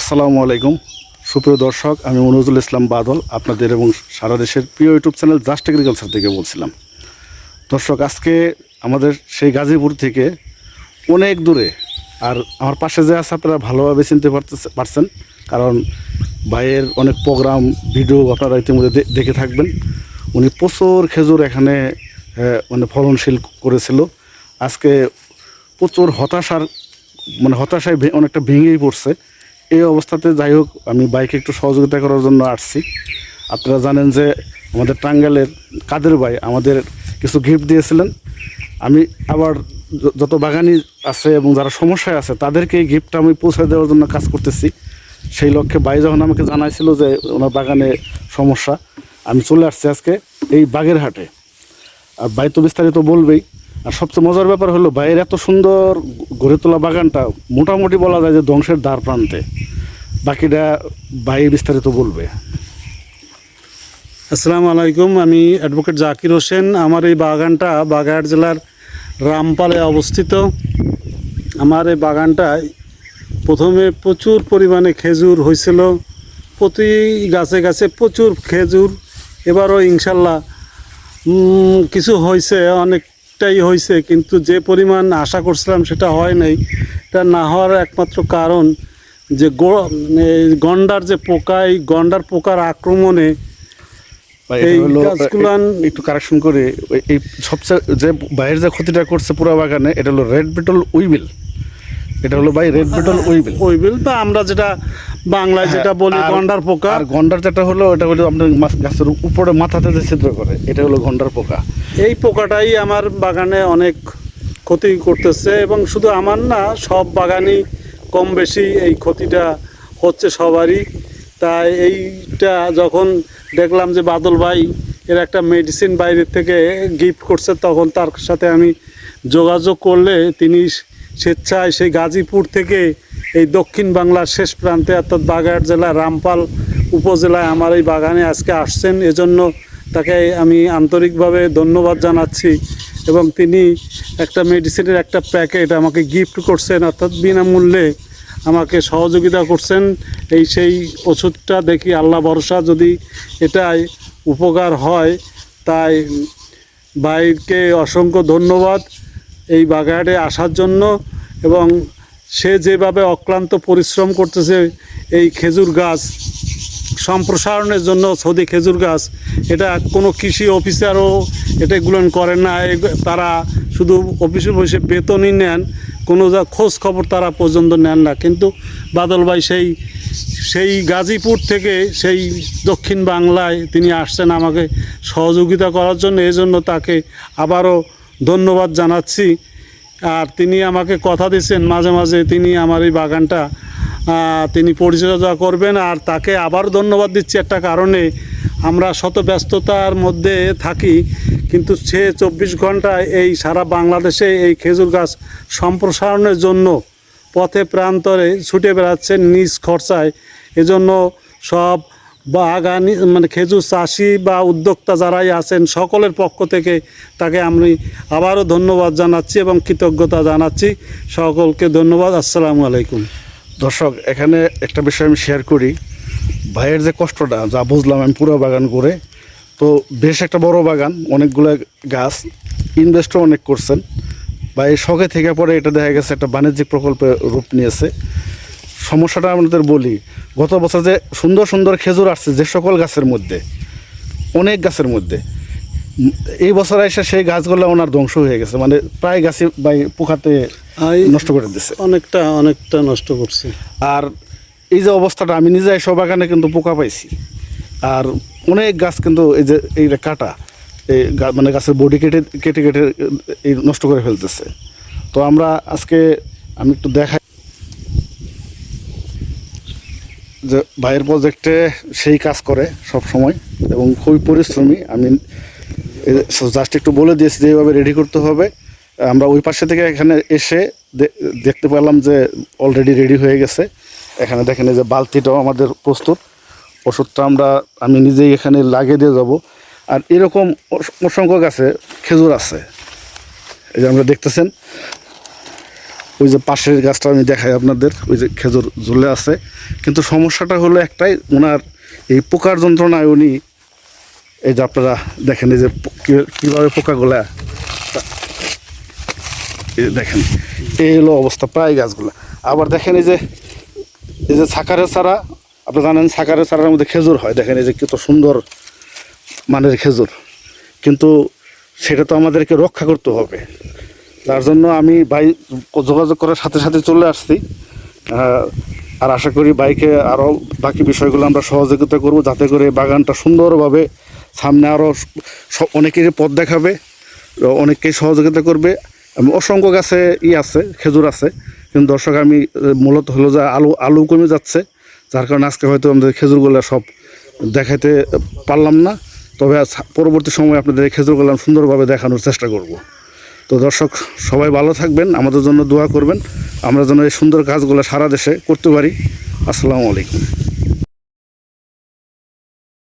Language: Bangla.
আসসালামু আলাইকুম। সুপ্রিয় দর্শক, আমি মনোজুল ইসলাম বাদল, আপনাদের এবং সারা দেশের প্রিয় ইউটিউব চ্যানেল জাস্ট এগ্রিকালচার থেকে বলছিলাম। দর্শক, আজকে আমাদের সেই গাজীপুর থেকে অনেক দূরে, আর আমার পাশে যে আছে আপনারা ভালোভাবে চিনতে পারছেন, কারণ ভাইয়ের অনেক প্রোগ্রাম, ভিডিও আপনারা ইতিমধ্যে দেখে থাকবেন। উনি প্রচুর খেজুর এখানে মানে ফলনশীল করেছিল। আজকে প্রচুর হতাশার মানে হতাশায় অনেকটা ভেঙেই পড়ছে। এই অবস্থাতে যাই হোক, আমি বাইকে একটু সহযোগিতা করার জন্য আসছি। আপনারা জানেন যে আমাদের টাঙ্গালের কাদের ভাই আমাদের কিছু গিফট দিয়েছিলেন। আমি আবার যত বাগানি আছে এবং যারা সমস্যায় আছে, তাদেরকে এই গিফটটা আমি পৌঁছে দেওয়ার জন্য কাজ করতেছি। সেই লক্ষ্যে ভাই যখন আমাকে জানাইছিল যে ওনার বাগানে সমস্যা, আমি চলে আসছি আজকে এই বাগেরহাটে। আর ভাই তো বিস্তারিত বলবেই। আর সবচেয়ে মজার ব্যাপার হলো ভাইয়ের এত সুন্দর গড়ে তোলা বাগানটা মোটামুটি বলা যায় যে ধ্বংসের দ্বার প্রান্তে। বাকিটা ভাই বিস্তারিত বলবে। আসসালামু আলাইকুম, আমি অ্যাডভোকেট জাকির হোসেন। আমার এই বাগানটা বাগেরহাট জেলার রামপালে অবস্থিত। আমার এই বাগানটায় প্রথমে প্রচুর পরিমাণে খেজুর হয়েছিল। প্রতি গাছে গাছে প্রচুর খেজুর। এবারও ইনশাল্লাহ কিছু হয়েছে অনেকটাই হয়েছে কিন্তু যে পরিমাণ আশা করছিলাম সেটা হয় নাই। এটা না হওয়ার একমাত্র কারণ যে গো- মানে গন্ডার যে পোকা এই গন্ডার পোকার আক্রমণে একটু কারেকশন করে। এই সবচেয়ে যে বাইরের যে ক্ষতিটা করছে পুরো বাগানে এটা হলো রেড বিটল উইবিল এটা হলো ভাই রেড বিটল উইবিল ওই বিল বা আমরা যেটা বাংলায় যেটা বলি গন্ডার পোকা। আর গন্ডার যেটা হলো এটা হলো আপনার মাছ- গাছের উপরে মাথাতে যে ছিদ্র করে। এটা হলো গন্ডার পোকা। এই পোকাটাই আমার বাগানে অনেক ক্ষতি করতেছে এবং শুধু আমার না সব বাগানই কম বেশি এই ক্ষতিটা হচ্ছে সবারই। তাই এইটা যখন দেখলাম যে বাদল ভাই এর একটা মেডিসিন বাইরের থেকে গিফট করছে তখন তার সাথে আমি যোগাযোগ করলে তিনি স্বেচ্ছায় সেই গাজীপুর থেকে এই দক্ষিণ বাংলার শেষ প্রান্তে, অর্থাৎ বাগেরহাট জেলার রামপাল উপজেলায় আমার এই বাগানে আজকে আসছেন। এজন্য তাকে আমি আন্তরিকভাবে ধন্যবাদ জানাচ্ছি এবং তিনি একটা মেডিসিনের একটা প্যাকেট আমাকে গিফট করছেন, অর্থাৎ বিনামূল্যে আমাকে সহযোগিতা করছেন। এই সেই ওষুধটা দেখি আল্লাহ ভরসা, যদি এটাই উপকার হয়, তাই ভাইকে অসংখ্য ধন্যবাদ এই বাগানে আসার জন্য এবং সে যেভাবে অক্লান্ত পরিশ্রম করতেছে এই খেজুর গাছ, সম্প্রসারণের জন্য সৌদি খেজুর গাছ, এটা কোনো কৃষি অফিসারও এটা গ্রহণ করে না। তারা শুধু অফিসে বসে বেতনই নেন, কোনো যা খোঁজ খবর তারা পর্যন্ত নেন না। কিন্তু বাদল ভাই সেই সেই গাজীপুর থেকে সেই দক্ষিণ বাংলায় তিনি আসছেন আমাকে সহযোগিতা করার জন্য। এই জন্য তাকে আবারও ধন্যবাদ জানাচ্ছি। আর তিনি আমাকে কথা দিয়েছেন মাঝে মাঝে। তিনি আমার এই বাগানটা তিনি পরিচর্যা করবেন আর তাকে আবার ধন্যবাদ দিচ্ছি একটা কারণে। আমরা শত ব্যস্ততার মধ্যে থাকি, কিন্তু সে চব্বিশ ঘন্টায় এই সারা বাংলাদেশে এই খেজুর গাছ সম্প্রসারণের জন্য পথে প্রান্তরে ছুটে বেড়াচ্ছেন নিজ খরচায়। এজন্য সব বাগানি মানে খেজুর চাষি বা উদ্যোক্তা যারাই আছেন, সকলের পক্ষ থেকে তাকে আমি আবারও ধন্যবাদ জানাচ্ছি এবং কৃতজ্ঞতা জানাচ্ছি। সকলকে ধন্যবাদ, আসসালামু আলাইকুম। দর্শক, এখানে একটা বিষয় আমি শেয়ার করি। ভাইয়ের যে কষ্টটা, যা বুঝলাম আমি পুরো বাগান করে তো বেশ একটা বড় বাগান, অনেকগুলো গাছ ইনভেস্টও অনেক করছেন। ভাই শখে থেকে পরে এটা দেখা গেছে, একটা বাণিজ্যিক প্রকল্পে রূপ নিয়েছে। সমস্যাটা আমাদের বলি গত বছর যে সুন্দর সুন্দর খেজুর আসছে যে সকল গাছের মধ্যে অনেক গাছের মধ্যে এই বছর এসে সেই গাছগুলো ওনার ধ্বংস হয়ে গেছে মানে প্রায় গাছই ভাই পোকাতে নষ্ট করে দিচ্ছে অনেকটা অনেকটা নষ্ট করছে। আর এই যে অবস্থাটা আমি নিজে সব বাগানে কিন্তু পোকা পাইছি। আর অনেক গাছ কিন্তু এই যে এইটা কাটা এই মানে গাছের বডি কেটে কেটে কেটে এই নষ্ট করে ফেলতেছে। তো আমরা আজকে আমি একটু দেখাই যে ভাইয়ের প্রজেক্টে সেই কাজ করে সব সময় এবং খুবই পরিশ্রমী। আমি জাস্ট একটু বলে দিয়েছি যে এইভাবে রেডি করতে হবে। আমরা ওই পাশে থেকে এখানে এসে দেখতে পেলাম যে অলরেডি রেডি হয়ে গেছে। এখানে দেখেন যে বালতিটাও আমাদের প্রস্তুত। ওষুধটা আমরা, আমি নিজেই এখানে লাগিয়ে দিয়ে যাব। আর এরকম অস- অসংখ্য গাছে খেজুর আছে। এই যে আমরা দেখতেছেন। ওই যে পাশের গাছটা আমি দেখাই আপনাদের, ওই যে খেজুর ঝুলে আছে। কিন্তু সমস্যাটা হলো একটাই ওনার এই পোকার যন্ত্রণায় উনি, এই যে আপনারা দেখেন, এই যে কীভাবে পোকাগুলা দেখেন, এই হলো অবস্থা প্রায় গাছগুলা। আবার দেখেন এই যে এই যে সাকারের চারা, আপনি জানেন সাকারের চারার মধ্যে খেজুর হয়। দেখেন এই যে কত সুন্দর মানের খেজুর। কিন্তু সেটা তো আমাদেরকে রক্ষা করতে হবে। তার জন্য আমি ভাই যোগাযোগ করার সাথে সাথে চলে আসছি। আর আশা করি বাইকে আরও বাকি বিষয়গুলো আমরা সহযোগিতা করব যাতে করে বাগানটা সুন্দরভাবে সামনে আরও অনেকেরই পথ দেখাবে, অনেককেই সহযোগিতা করবে। অসংখ্য গাছে ই আছে, খেজুর আছে। কিন্তু দর্শক, আমি মূলত হলো যে আলু আলু কমে যাচ্ছে। যার কারণে আজকে হয়তো আমাদের খেজুরগুলো সব দেখাতে পারলাম না। তবে পরবর্তী সময় আপনাদের খেজুরগুলো সুন্দরভাবে দেখানোর চেষ্টা করব। তো দর্শক, সবাই ভালো থাকবেন, আমাদের জন্য দোয়া করবেন। আমরা যেন এই সুন্দর কাজগুলো সারা দেশে করতে পারি। আসসালামু আলাইকুম।